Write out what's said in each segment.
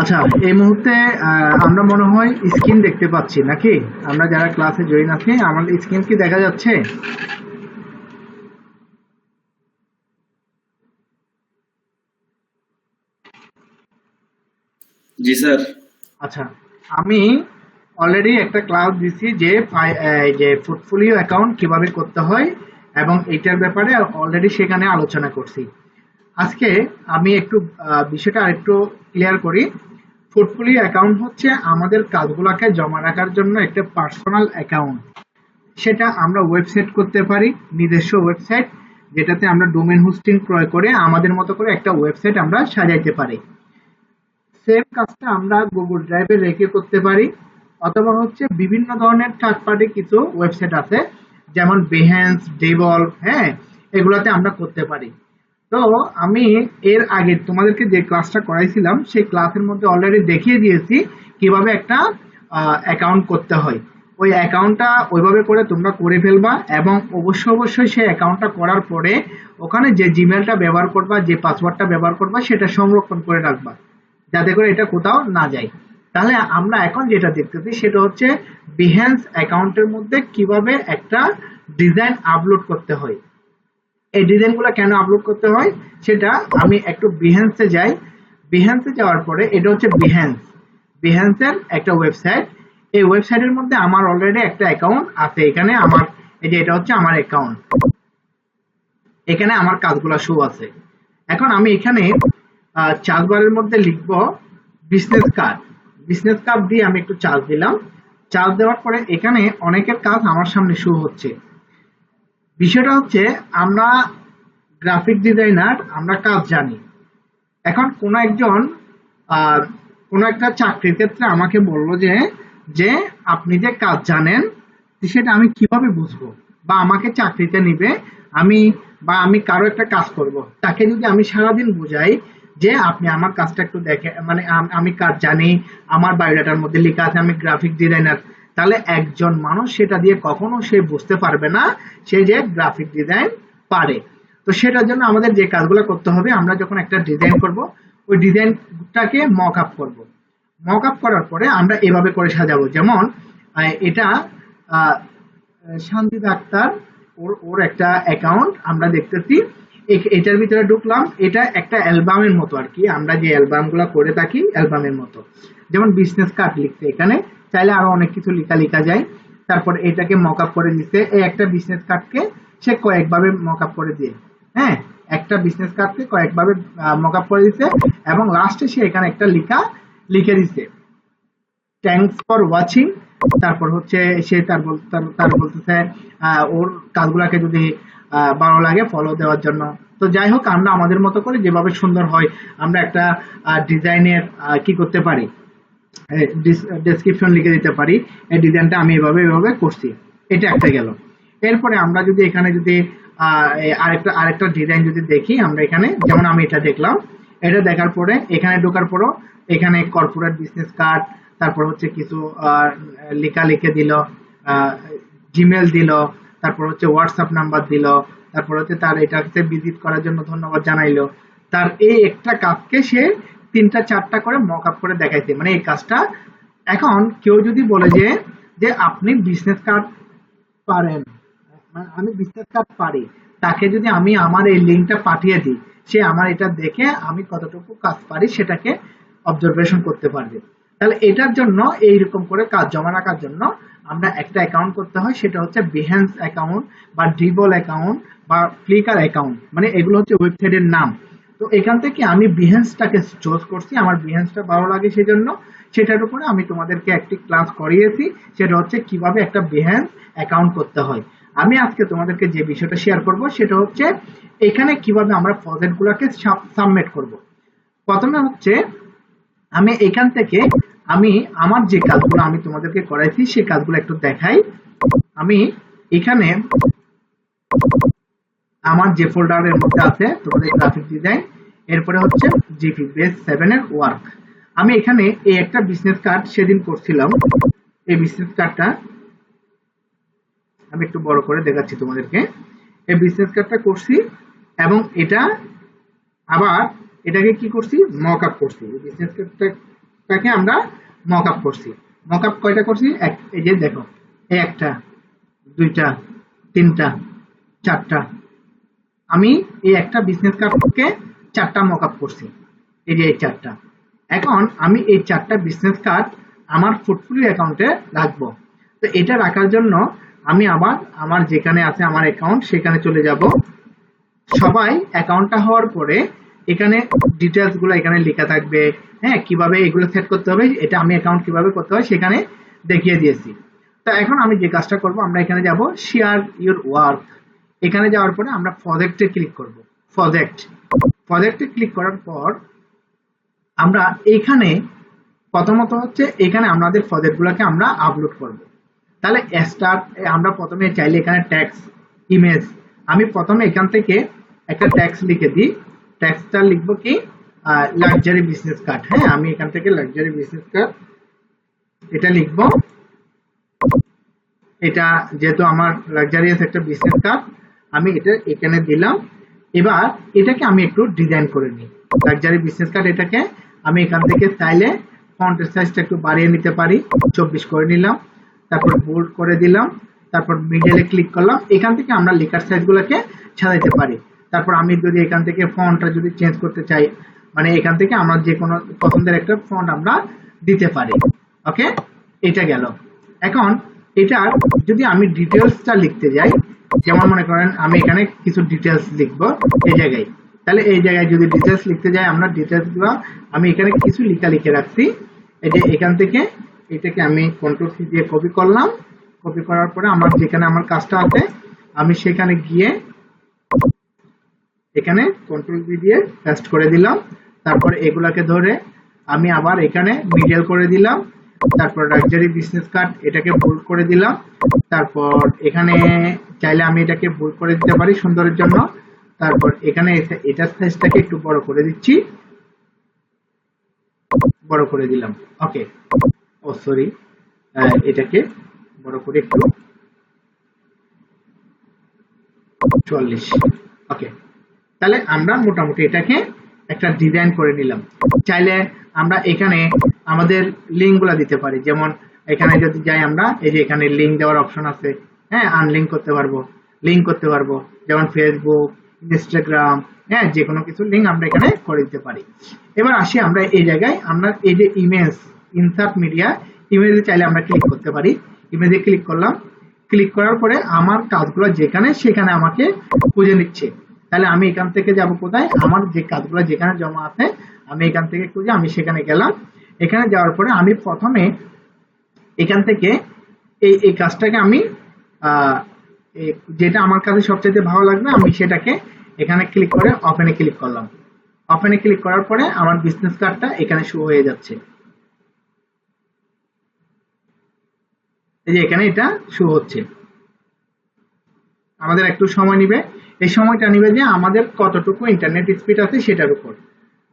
আচ্ছা এই মুহূর্তে আমরা মনে হয় স্ক্রিন দেখতে পাচ্ছি নাকি? আমরা যারা ক্লাসে জয়েন আছি আমার স্ক্রিন কি দেখা যাচ্ছে? জি স্যার। আচ্ছা আমি অলরেডি একটা ক্লাস দিছি যে যে পোর্টফোলিও অ্যাকাউন্ট কীভাবে করতে হয় এবং এইটার ব্যাপারে অলরেডি সেখানে আলোচনা করছি। আজকে আমি একটু বিষয়টা আরেকটু ক্লিয়ার করি। পোর্টফোলিও অ্যাকাউন্ট হচ্ছে আমাদের কাজগুলোকে জমা রাখার জন্য একটা পার্সোনাল অ্যাকাউন্ট সেটা আমরা ওয়েবসাইট করতে পারি, নিজস্ব ওয়েবসাইট যেটাতে আমরা ডোমেন হোস্টিং ক্রয় করে আমাদের মতো করে একটা ওয়েবসাইট আমরা সাজাইতে পারি। সেম কাজটা আমরা গুগল ড্রাইভে রেখে করতে পারি, অথবা হচ্ছে বিভিন্ন ধরনের থার্ড পার্টি কিছু ওয়েবসাইট আছে, যেমন বেহেন্স ডেবল হ্যাঁ এগুলাতে আমরা করতে পারি। তো আমি এর আগে তোমাদেরকে যে ক্লাসটা করাইছিলাম, সেই ক্লাসের মধ্যে অলরেডি দেখিয়ে দিয়েছি কীভাবে একটা অ্যাকাউন্ট করতে হয়। ওই অ্যাকাউন্টটা ওইভাবে করে তোমরা করে ফেলবা এবং অবশ্যই অবশ্যই সেই অ্যাকাউন্টটা করার পরে ওখানে যে জিমেলটা ব্যবহার করবা, যে পাসওয়ার্ডটা ব্যবহার করবা, সেটা সংরক্ষণ করে রাখবা, যাতে করে এটা কোথাও না যায়। তাহলে আমরা এখন যেটা দেখতেছি, সেটা হচ্ছে বিহ্যান্স অ্যাকাউন্টের মধ্যে কীভাবে একটা ডিজাইন আপলোড করতে হয়। এই ডিজাইনগুলো কেন আপলোড করতে হয়, সেটা আমি একটু বিহ্যান্সে যাই। বিহ্যান্সে যাওয়ার পরে এটা হচ্ছে বিহ্যান্স বিহ্যান্সের একটা ওয়েবসাইট এই ওয়েবসাইটের মধ্যে আমার অলরেডি একটা অ্যাকাউন্ট আছে। এখানে আমার, এই যে এটা হচ্ছে আমার অ্যাকাউন্ট এখানে আমার কাজগুলো শো আছে। এখন আমি এখানে চার্জ বারের মধ্যে লিখব বিজনেস কার্ড বিজনেস কার্ড দিয়ে আমি একটু চার্জ দিলাম। চার্জ দেওয়ার পরে এখানে অনেকের কাজ আমার সামনে শো হচ্ছে। বিষয়টা হচ্ছে, আমরা গ্রাফিক ডিজাইনার আমরা কাজ জানি। এখন কোন একজন কোন একটা চাকরির ক্ষেত্রে আমাকে বলল যে যে আপনি যে কাজ জানেন সেটা আমি কীভাবে বুঝব? বা আমাকে চাকরিতে নিবে, আমি, বা আমি কারও একটা কাজ করব। তাকে যদি আমি সারাদিন বোঝাই যে, আপনি আমার কাজটা একটু দেখে মানে আমি কাজ জানি, আমার বায়োডাটার মধ্যে লেখা আছে, আমি গ্রাফিক ডিজাইনার তাহলে একজন মানুষ সেটা দিয়ে কখনো সে বুঝতে পারবে না, সে যে গ্রাফিক ডিজাইন পারে। তো সেটার জন্য আমাদের যে কাজগুলো করতে হবে, আমরা যখন একটা ডিজাইন করব, ওই ডিজাইনটাকে মক আপ করব। মক আপ করার পরে আমরা এভাবে করে সাজাবো। যেমন এটা শান্তি ডাক্তার ওর ওর একটা অ্যাকাউন্ট আমরা দেখতেছি। এটার ভিতরে ঢুকলাম। এটা একটা অ্যালবামের মতো আর কি। আমরা যে অ্যালবামগুলো করে থাকি, অ্যালবামের মতো। যেমন বিজনেস কার্ড লিখতে এখানে। চাইলে আরও অনেক কিছু লেখা লেখা যায়। তারপর এটাকে মক আপ করে দিচ্ছে এই একটা বিজনেস কার্ডকে সে কয়েকভাবে মক আপ করে দিয়ে। হ্যাঁ একটা বিজনেস কার্ডকে কয়েকভাবে মক আপ করে দিচ্ছে এবং লাস্টে সে এখানে একটা লেখা, লিখে দিচ্ছে থ্যাংকস ফর ওয়াচিং তারপর হচ্ছে সে তার তার- বলতেছে ওর কাজগুলাকে যদি ভালো লাগে ফলো দেওয়ার জন্য। তো যাই হোক, আমরা আমাদের মতো করে যেভাবে সুন্দর হয়, আমরা একটা ডিজাইনের কি করতে পারি। ডেসক্রিপশন লিখে দিতে পারি। এই ডিজাইনটা আমি এভাবে এভাবে করছি। এটা একটা গেল। এরপরে আমরা যদি এখানে যদি আরেকটা আরেকটা ডিজাইন যদি দেখি, আমরা এখানে যেমন আমি এটা দেখলাম, এটা দেখার পরে এখানে ঢোকার পরও এখানে কর্পোরেট বিজনেস কার্ড তারপর হচ্ছে কিছু লেখা লিখে দিল জিমেল দিল, তারপর হচ্ছে হোয়াটসঅ্যাপ নাম্বার দিল, তারপর হচ্ছে তার এটাকে ভিজিট করার জন্য ধন্যবাদ জানাইলো। তার এই একটা কাজকে সে তিনটা, চারটা করে মক আপ করে দেখাইছে। মানে এই কাজটা এখন কেউ যদি বলে যে যে আপনি বিজনেস কার্ড পারেন মানে আমি বিজনেস কার্ড পারি, তাকে যদি আমি আমার এই লিঙ্কটা পাঠিয়ে দিই, সে আমার এটা দেখে আমি কতটুকু কাজ পারি সেটাকে অবজারভেশন করতে পারবে। তাহলে এটার জন্য এইরকম করে কাজ, জমা রাখার জন্য আমরা একটা অ্যাকাউন্ট করতে হয়, সেটা হচ্ছে বিহেন্স অ্যাকাউন্ট বা ডিবল অ্যাকাউন্ট বা ফ্লিকার অ্যাকাউন্ট মানে এগুলো হচ্ছে ওয়েবসাইটের নাম। তো এখান থেকে আমি বিহেন্সটাকে চুজ করছি, আমার বিহেন্সটা ভালো লাগে সেজন্য। সেটার উপরে আমি তোমাদেরকে একটি ক্লাস করিয়েছি, সেটা হচ্ছে কীভাবে একটা বিহেন্স অ্যাকাউন্ট করতে হয়। আমি আজকে তোমাদেরকে যে বিষয়টা শেয়ার করব, সেটা হচ্ছে এখানে কীভাবে আমরা প্রজেক্ট গুলাকে সাবমিট করব। প্রথমে হচ্ছে, আমি এখান থেকে আমি আমার যে কাজগুলো আমি তোমাদেরকে করাইছি সেই কাজগুলো একটু দেখাই। আমি এখানে আমার যে ফোল্ডারের মধ্যে আছে, তোমাদের গ্রাফিক ডিজাইন এরপরে হচ্ছে জিপি বেস সেভেন এর ওয়ার্ক আমি এখানে এই একটা বিজনেস কার্ড সেদিন করছিলাম। এই বিজনেস কার্ডটা আমি একটু বড় করে দেখাচ্ছি তোমাদেরকে। এই বিজনেস কার্ডটা করছি এবং এটা আবার এটাকে কি করছি? মক আপ করছি। বিজনেস কার্ডটাকে আমরা মক আপ করছি। মক আপ কয়টা করছি? এক, এই যে দেখো, এই একটা, দুইটা, তিনটা, চারটা আমি এই একটা বিজনেস কার্ডকে চারটা মক আপ করছি, এই যে এই চারটা। এখন আমি এই চারটা বিজনেস কার্ড আমার ফুটফুলি অ্যাকাউন্টে রাখব। তো এটা রাখার জন্য আমি আবার আমার যেখানে আছে আমার অ্যাকাউন্ট সেখানে চলে যাব। সবাই অ্যাকাউন্টটা হওয়ার পরে এখানে ডিটেলসগুলো এখানে লেখা থাকবে। হ্যাঁ কীভাবে এগুলো সেট করতে হবে, এটা আমি অ্যাকাউন্ট কীভাবে করতে হয় সেখানে দেখিয়ে দিয়েছি। তো এখন আমি যে কাজটা করব, আমরা এখানে যাব শেয়ার ইউর ওয়ার্ক এখানে যাওয়ার পরে আমরা প্রজেক্টে ক্লিক করব প্রজেক্ট প্রজেক্টে ক্লিক করার পর আমরা এখানে প্রথমত হচ্ছে এখানে আমাদের প্রজেক্টগুলোকে আমরা আপলোড করব। তাহলে স্টার্ট আমরা প্রথমে চাইলে এখানে ট্যাক্স ইমেজ আমি প্রথমে এখান থেকে একটা ট্যাক্স লিখে দিই। ট্যাক্সটা লিখব কি? লাক্সারি বিজনেস কার্ড হ্যাঁ আমি এখান থেকে লাক্সারি বিজনেস কার্ড এটা লিখব। এটা যেহেতু আমার লাক্সারিয়াস একটা বিজনেস কার্ড আমি এটা এখানে দিলাম। এবার এটাকে আমি একটু ডিজাইন করে নিই। লাক্সারি বিজনেস কার্ড এটাকে আমি এখান থেকে চাইলে ফন্টের সাইজটা একটু বাড়িয়ে নিতে পারি। চব্বিশ করে নিলাম। তারপর বোল্ড করে দিলাম। তারপর মিডলে ক্লিক করলাম। এখান থেকে আমরা লেখার সাইজগুলোকে সাজাইতে পারি। তারপর আমি যদি এখান থেকে ফন্টটা যদি চেঞ্জ করতে চাই মানে এখান থেকে আমরা যে কোনো পছন্দের একটা ফন্ট আমরা দিতে পারি। ওকে এটা গেল। এখন এটার যদি আমি ডিটেলসটা লিখতে যাই যেমন মনে করেন, আমি এখানে কিছু ডিটেলস লিখব এই জায়গায়। তাহলে এই জায়গায় যদি ডিটেলস লিখতে যাই, আমরা ডিটেলসগুলো, আমি এখানে কিছু লিখা লিখে রাখছি। যে এখান থেকে এটাকে আমি কন্ট্রোল সি দিয়ে কপি করলাম। কপি করার পরে আমার যেখানে আমার কাজটা আছে, আমি সেখানে গিয়ে এখানে কন্ট্রোল বি দিয়ে পেস্ট করে দিলাম। তারপর এগুলাকে ধরে আমি আবার এখানে মিডিয়াল করে দিলাম। তারপর লাক্সারি বিজনেস কার্ড এটাকে বোল্ড করে দিলাম। তারপর এখানে চাইলে আমি এটাকে বোল্ড করে দিতে পারি সুন্দরের জন্য। তারপর এখানে এটার সাইজটাকে একটু বড় করে দিচ্ছি। বড় করে দিলাম। ওকে ও সরি এটাকে বড় করে একটু চুয়াল্লিশ ওকে তাহলে আমরা মোটামুটি এটাকে একটা ডিজাইন করে নিলাম। চাইলে আমরা এখানে আমাদের লিঙ্কগুলা দিতে পারি। যেমন, এখানে যদি যাই আমরা, এই যে এখানে লিঙ্ক দেওয়ার অপশন আছে হ্যাঁ আনলিঙ্ক করতে পারব লিঙ্ক করতে পারব। যেমন ফেসবুক ইনস্টাগ্রাম হ্যাঁ যে কোনো কিছু লিঙ্ক আমরা এখানে করে দিতে পারি। এবার আসি আমরা এই জায়গায়। আমরা এই যে ইমেজ ইনসার্ট মিডিয়া ইমেজে চাইলে আমরা ক্লিক করতে পারি। ইমেজে ক্লিক করলাম। ক্লিক করার পরে আমার কাজগুলো যেখানে, সেখানে আমাকে খুঁজে নিচ্ছে। তাহলে আমি এখান থেকে যাব কোথায়? আমার যে কাজগুলো যেখানে জমা আছে, আমি এখান থেকে খুঁজে আমি সেখানে গেলাম। এখানে যাওয়ার পরে আমি প্রথমে এখান থেকে এই এই কাজটাকে আমি যেটা আমার কাছে সবচেয়ে ভালো লাগবে, আমি সেটাকে এখানে ক্লিক করে ওপেনে ক্লিক করলাম। ওপেনে ক্লিক করার পরে আমার বিজনেস কার্ডটা এখানে শুরু হয়ে যাচ্ছে। এই যে এখানে এটা শুরু হচ্ছে। আমাদের একটু সময় নিবে। এই সময়টা নিবে যে আমাদের কতটুকু ইন্টারনেট স্পিড আছে সেটার উপর।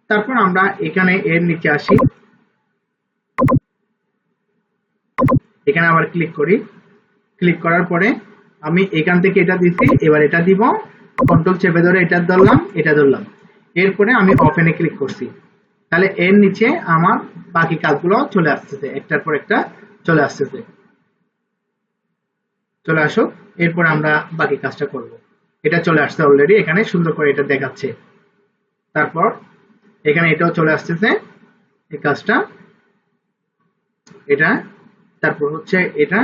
তারপর আমরা এখানে এর নিচে আসি। এখানে আবার ক্লিক করি। ক্লিক করার পরে আমি এখান থেকে এটা দিচ্ছি এবার এটা দিব। কন্ট্রোল চেপে ধরে এটা ধরলাম এটা ধরলাম। এরপরে আমি ওপেনে ক্লিক করছি। তাহলে এর নিচে আমার বাকি কাজগুলো চলে আসতেছে। একটার পর একটা চলে আসতেছে। চলে আসো, এরপর আমরা বাকি কাজটা করব। এটা চলে আসছে অলরেডি এখানে সুন্দর করে এটা দেখাচ্ছে। তারপর এখানে এটাও চলে আসতেছে। এই কাজটা, এটা তারপর হচ্ছে এটা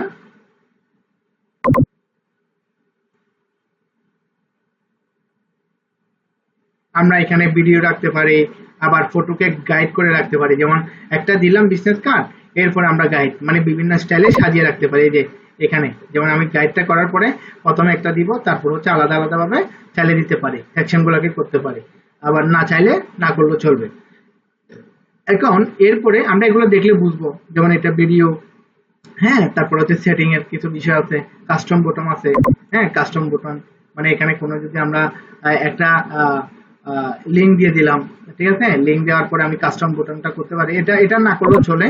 আমরা এখানে ভিডিও রাখতে পারি, আবার ফটোকে গাইড করে রাখতে পারি। যেমন একটা দিলাম বিজনেস কার্ড এরপর আমরা গাইড মানে বিভিন্ন স্টাইলে সাজিয়ে রাখতে পারি যে এখানে। যেমন আমি গাইডটা করার পরে প্রথমে একটা দিব, তারপর হচ্ছে আলাদা আলাদাভাবে চালিয়ে দিতে পারি সেকশন গুলাকে করতে পারি। আবার না চাইলে না করলেও চলবে। এখন এরপরে আমরা এগুলো দেখলে বুঝব। যেমন এটা ভিডিও হ্যাঁ তারপর হচ্ছে সেটিং এর কিছু বিষয় আছে কাস্টম বোতাম আছে হ্যাঁ কাস্টম বোতাম মানে এখানে কোনো যদি আমরা একটা লিঙ্ক দিয়ে দিলাম, ঠিক আছে? লিঙ্ক দেওয়ার পরে আমি কাস্টম বোতামটা করতে পারি, এটা এটা না করলেও চলে।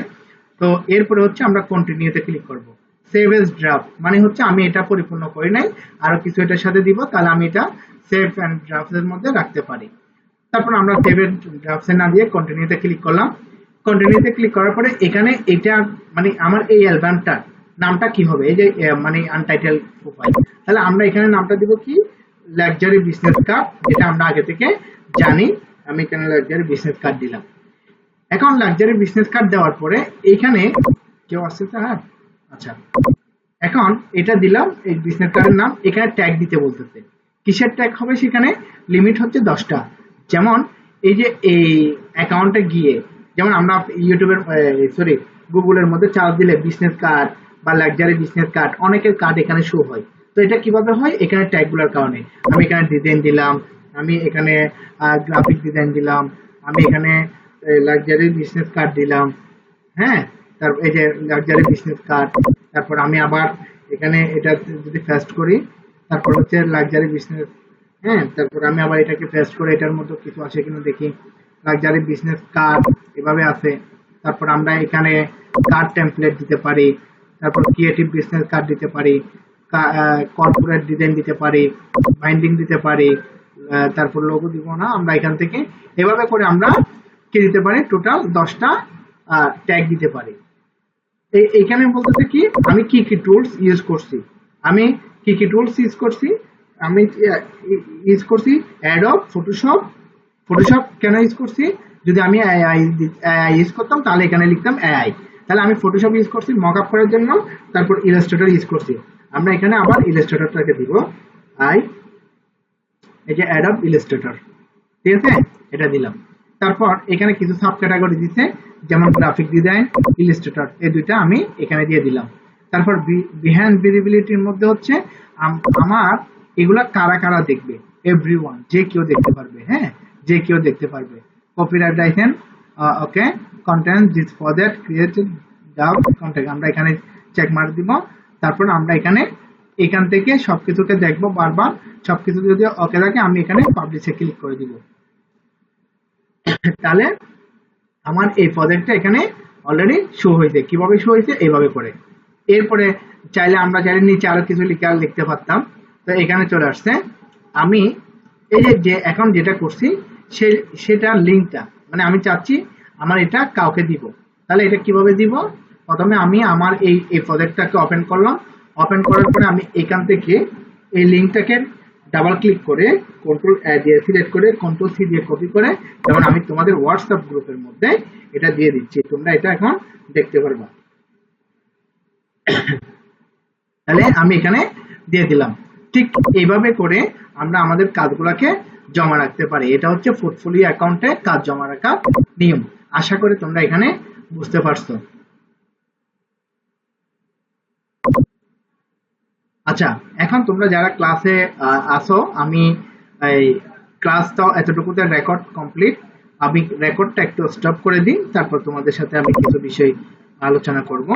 তো এরপরে হচ্ছে আমরা কন্টিনিউতে ক্লিক করব। সেভ এস ড্রাফট মানে হচ্ছে আমি এটা পরিপূর্ণ করি নাই, আরও কিছু এটার সাথে দিব, তাহলে আমি এটা সেভ অ্যান্ড ড্রাফট এর মধ্যে রাখতে পারি। তারপর আমরা সেভ সেভের ড্রাফটসে না দিয়ে কন্টিনিউতে ক্লিক করলাম। কন্টিনিউতে ক্লিক করার পরে এখানে এটা মানে আমার এই অ্যালবামটা নামটা কি হবে? এই যে মানে আনটাইটেল প্রোফাইল তাহলে আমরা এখানে নামটা দিব কি? লাক্সারি বিজনেস কার্ড যেটা আমরা আগে থেকে জানি। আমি এখানে লাক্সারি বিজনেস কার্ড দিলাম। এখন লাক্সারি বিজনেস কার্ড দেওয়ার পরে এইখানে কেউ আসছে হ্যাঁ। আচ্ছা। এখন এটা দিলাম, এই বিজনেস কার্ডের নাম। এখানে ট্যাগ দিতে বলতেছে। কিসের ট্যাগ হবে সেখানে? লিমিট হচ্ছে দশটা। যেমন এই যে, এই অ্যাকাউন্টে গিয়ে যেমন আমরা ইউটিউবের সরি গুগলের মধ্যে চার্জ দিলে বিজনেস কার্ড বা লাক্সারি বিজনেস কার্ড অনেকের কার্ড এখানে শো হয়। তো এটা কীভাবে হয়? এখানে ট্যাগগুলোর কারণে। আমি এখানে ডিজাইন দিলাম, আমি এখানে গ্রাফিক ডিজাইন দিলাম, আমি এখানে লাক্সারি বিজনেস কার্ড দিলাম হ্যাঁ? তারপর এই যে লাক্সারি বিজনেস কার্ড তারপর আমি আবার এখানে এটা যদি ফেস্ট করি, তারপর হচ্ছে লাক্সারি বিজনেস হ্যাঁ? তারপর আমি আবার এটাকে ফেস্ট করে এটার মধ্যে কিছু আছে কিনা দেখি। লাক্সারি বিজনেস কার্ড এভাবে আছে। তারপর আমরা এখানে কার্ড টেমপ্লেট দিতে পারি, তারপর ক্রিয়েটিভ বিজনেস কার্ড দিতে পারি কর্পোরেট ডিজাইন দিতে পারি বাইন্ডিং দিতে পারি তারপর লোগো দিব না, আমরা এখান থেকে এভাবে করে আমরা কি দিতে পারি? টোটাল দশটা ট্যাগ দিতে পারি। এইখানে বলতেছে কি, আমি কি কি টুলস ইউজ করছি? আমি কি কি টুলস ইউজ করছি? আমি ইউজ করছি অ্যাডব ফটোশপ ফটোশপ কেন ইউজ করছি? যদি আমি এআই ইউজ করতাম, তাহলে এখানে লিখতাম এআই তাহলে আমি ফটোশপ ইউজ করছি মক আপ করার জন্য, তারপর ইলাস্ট্রেটর ইউজ করছি। আমরা এখানে আবার ইলাস্ট্রেটরটাকে দিব। আই এই যে অ্যাডব ইলাস্ট্রেটর ঠিক আছে? এটা দিলাম। তারপর এখানে কিছু সাব ক্যাটাগরি দিছে, যেমন গ্রাফিক ডিজাইন ইলাস্ট্রেটর এই দুইটা আমি এখানে দিয়ে দিলাম। তারপর বিহ্যান্ড ভিজিবিলিটির মধ্যে হচ্ছে, আম- আমার এগুলা কারা কারা দেখবে? এভরিওয়ান যে কেউ দেখতে পারবে হ্যাঁ? যে কেউ দেখতে পারবে। Copyright written okay content this that created dub content আমরা এখানে চেক মার্ক দিব, তারপর আমরা এখানে এখান থেকে সবকিছুকে দেখব বারবার। সবকিছু যদি ওকে থাকে, আমি এখানে পাবলিশে ক্লিক করে দিব। তাহলে আমার এই প্রজেক্টটা এখানে অলরেডি শো হয়েছে। কীভাবে শো হয়েছে? এইভাবে করে। এরপরে চাইলে আমরা চাইলে নিচে আরও কিছু লিখে লিখতে পারতাম। তো এখানে চলে আসছে। আমি এই যে এখন যেটা করছি সে, সেটার লিঙ্কটা মানে আমি চাচ্ছি আমার এটা কাউকে দিব। তাহলে এটা কীভাবে দিব? প্রথমে আমি আমার এই এই প্রজেক্টটাকে ওপেন করলাম। ওপেন করার পরে আমি এখান থেকে এই লিঙ্কটাকে ডাবল ক্লিক করে কন্ট্রোল দিয়ে সিলেক্ট করে কন্ট্রোল সি দিয়ে কপি করে যেমন আমি তোমাদের হোয়াটসঅ্যাপ গ্রুপের মধ্যে এটা দিয়ে দিচ্ছি। তোমরা এটা এখন দেখতে পারবা। তাহলে আমি এখানে দিয়ে দিলাম। ঠিক এইভাবে করে আমরা আমাদের কাজগুলোকে জমা রাখতে পারি। এটা হচ্ছে পোর্টফোলিও অ্যাকাউন্টে কাজ জমা রাখার নিয়ম। আশা করি তোমরা এখানে বুঝতে পারছ। আচ্ছা এখন তোমরা যারা ক্লাসে আসো, আমি এই ক্লাসটা এতটুকুতে রেকর্ড কমপ্লিট আমি রেকর্ডটা একটু স্টপ করে দিই, তারপর তোমাদের সাথে আমি কিছু বিষয় আলোচনা করব।